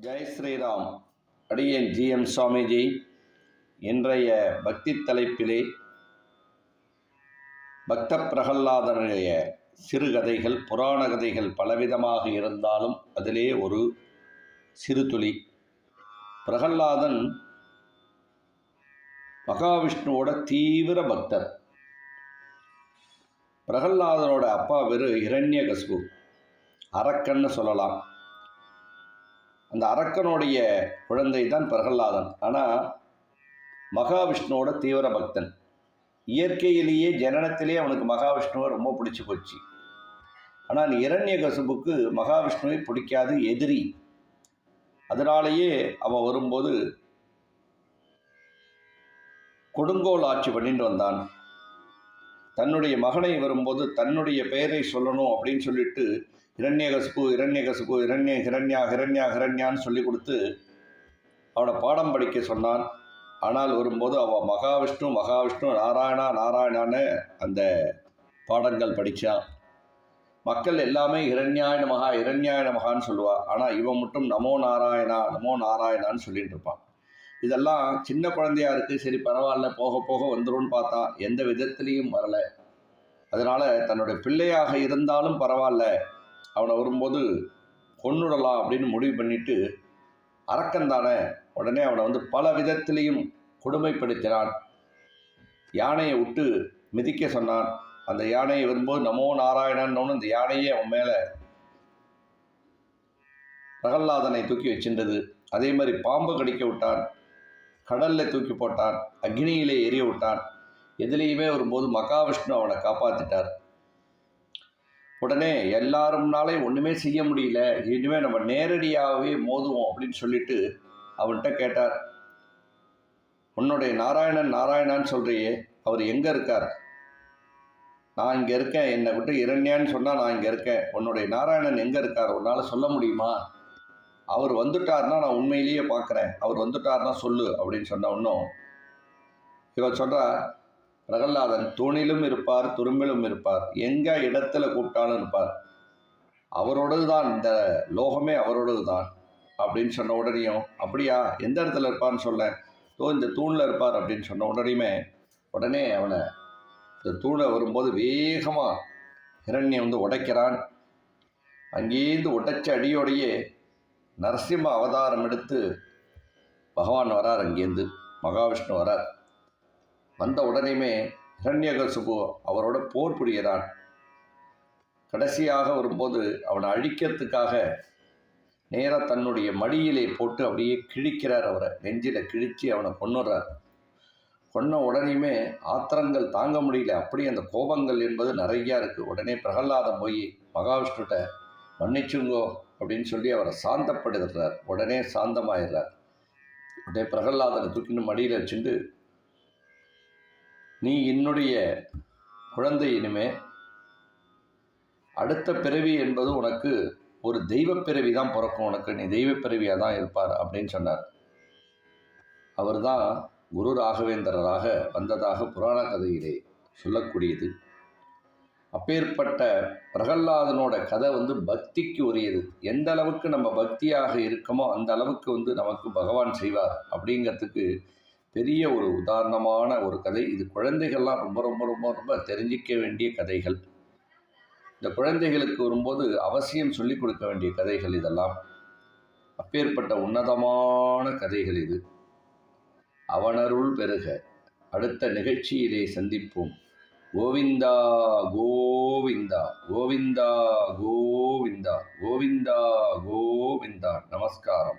ஜெய் ஸ்ரீராம். அடியேன் ஜிஎம் சுவாமிஜி. இன்றைய பக்தி தலைப்பிலே பக்த பிரகல்லாதனுடைய சிறுகதைகள் புராண கதைகள் பலவிதமாக இருந்தாலும் அதிலே ஒரு சிறுதுளி பிரகல்லாதன் மகாவிஷ்ணுவோட தீவிர பக்தர். பிரகல்லாதனோட அப்பா வெறு இரண்யகஸ்பு அரக்கன்னு சொல்லலாம். அந்த அரக்கனுடைய குழந்தை தான் பிரகல்லாதன் ஆனால் மகாவிஷ்ணுவோட தீவிர பக்தன். இயற்கையிலேயே ஜனனத்திலே அவனுக்கு மகாவிஷ்ணுவை ரொம்ப பிடிச்சி போச்சு. ஆனால் இரண்ய கசுபுக்கு மகாவிஷ்ணுவை பிடிக்காது எதிரி. அதனாலேயே அவன் வரும்போது கொடுங்கோல் ஆட்சி பண்ணிட்டு வந்தான். தன்னுடைய மகனை வரும்போது தன்னுடைய பெயரை சொல்லணும் அப்படின்னு சொல்லிட்டு இரண்யகசுப்பு இரண்யகசுப்பு இரண்ய ஹிரண்யா ஹிரண்யா ஹிரண்யான்னு சொல்லி கொடுத்து அவனை பாடம் படிக்க சொன்னான். ஆனால் வரும்போது அவன் மகாவிஷ்ணு மகாவிஷ்ணு நாராயணா நாராயணான்னு அந்த பாடங்கள் படித்தான் மக்கள் எல்லாமே இரண்யாய மகா இரண்யாயண மகான்னு சொல்லுவா. ஆனால் இவன் மட்டும் நமோ நாராயணா நமோ நாராயணான்னு சொல்லிட்டு இருப்பான் இதெல்லாம் சின்ன குழந்தையா இருக்குது சரி பரவாயில்ல போக போக வந்துடும் பார்த்தா எந்த விதத்துலேயும் வரலை. அதனால் தன்னுடைய பிள்ளையாக இருந்தாலும் பரவாயில்ல அவனை வரும்போது கொன்னுடலாம் அப்படின்னு முடிவு பண்ணிட்டு அரக்கன் தானே? உடனே அவனை வந்து பல விதத்திலையும் கொடுமைப்படுத்தினான். யானையை விட்டு மிதிக்க சொன்னான். அந்த யானையை வரும்போது நமோ நாராயணன்னு அந்த யானையே அவன் மேலே பிரகல்லாதனை தூக்கி வச்சின்றது. அதே மாதிரி பாம்பு கடிக்க விட்டான். கடலில் தூக்கி போட்டான். அக்னியிலே எரிய விட்டான். எதுலேயுமே வரும்போது மகாவிஷ்ணு அவனை காப்பாற்றிட்டார் உடனே எல்லாரும்னாலே ஒன்றுமே செய்ய முடியல. இனிமேல் நம்ம நேரடியாகவே மோதுவோம் அப்படின்னு சொல்லிட்டு அவன்கிட்ட கேட்டார். உன்னுடைய நாராயணன் நாராயணான்னு சொல்கிறியே அவர் எங்கே இருக்கார்? நான் இங்கே இருக்கேன். என்னை விட்டு இரண்யான்னு சொன்னால் நான் இங்கே இருக்கேன். உன்னுடைய நாராயணன் எங்கே இருக்கார்? உன்னால் சொல்ல முடியுமா? அவர் வந்துட்டார்னா நான் உண்மையிலேயே பார்க்குறேன் அவர் வந்துட்டார்னா சொல்லு அப்படின்னு சொன்ன ஒன்றும் இவன் சொல்கிறா பிரகல்லாதன் தூணிலும் இருப்பார் துரும்பிலும் இருப்பார். எங்கே இடத்துல கூப்பிட்டாலும் இருப்பார். அவரோடது தான் இந்த லோகமே அவரோடது தான் அப்படின்னு சொன்ன உடனேயும் அப்படியா? எந்த இடத்துல இருப்பான்னு சொல்ல? ஓ இந்த தூணில் இருப்பார் அப்படின்னு சொன்ன உடனேயுமே உடனே அவனை இந்த தூணை வரும்போது வேகமாக ஹிரண்யம் வந்து உடைக்கிறான். அங்கேருந்து உடைச்ச அடியோடையே நரசிம்ம அவதாரம் எடுத்து பகவான் வரார் அங்கேருந்து மகாவிஷ்ணு வரார். வந்த உடனேயுமே ஹிரண்யகசுபு அவரோட போர் புரிகிறான். கடைசியாக வரும்போது அவனை அழிக்கிறதுக்காக நேராக தன்னுடைய மடியிலே போட்டு அப்படியே கிழிக்கிறார் அவரை. நெஞ்சில் கிழித்து அவனை கொண்டுறார் கொன்ன உடனேயுமே ஆத்திரங்கள் தாங்க முடியல. அப்படி அந்த கோபங்கள் என்பது நிறையா இருக்குது உடனே பிரகல்லாதம் போய் மகாவிஷ்ணுட்ட மன்னிச்சுங்கோ அப்படின்னு சொல்லி அவரை சாந்தப்படுத்துறார். உடனே சாந்தமாயிடுறார். உடனே பிரகல்லாதனை தூக்கின்னு மடியில் வச்சுட்டு நீ என்னுடைய குழந்தை இனிமே. அடுத்த பிறவி என்பது உனக்கு ஒரு தெய்வ பிறவி தான் பிறக்கும். உனக்கு நீ தெய்வ பிறவியாக தான் இருப்பார் அப்படின்னு சொன்னார். அவர் தான் குரு ராகவேந்திரராக வந்ததாக புராண கதையிலே சொல்லக்கூடியது. அப்பேற்பட்ட பிரகல்லாதனோட கதை வந்து பக்திக்கு உரியது. எந்த அளவுக்கு நம்ம பக்தியாக இருக்கமோ அந்த அளவுக்கு வந்து நமக்கு பகவான் செய்வார் அப்படிங்கிறதுக்கு பெரிய ஒரு உதாரணமான ஒரு கதை. இது குழந்தைகள்லாம் ரொம்ப ரொம்ப ரொம்ப ரொம்ப தெரிஞ்சிக்க வேண்டிய கதைகள். இந்த குழந்தைகளுக்கு வரும்போது அவசியம் சொல்லிக் கொடுக்க வேண்டிய கதைகள் இதெல்லாம். அப்பேற்பட்ட உன்னதமான கதைகள் இது. அவனருள் பெருக. அடுத்த நிகழ்ச்சியிலே சந்திப்போம். கோவிந்தா கோவிந்தா கோவிந்தா கோவிந்தா கோவிந்தா கோவிந்தா. நமஸ்காரம்.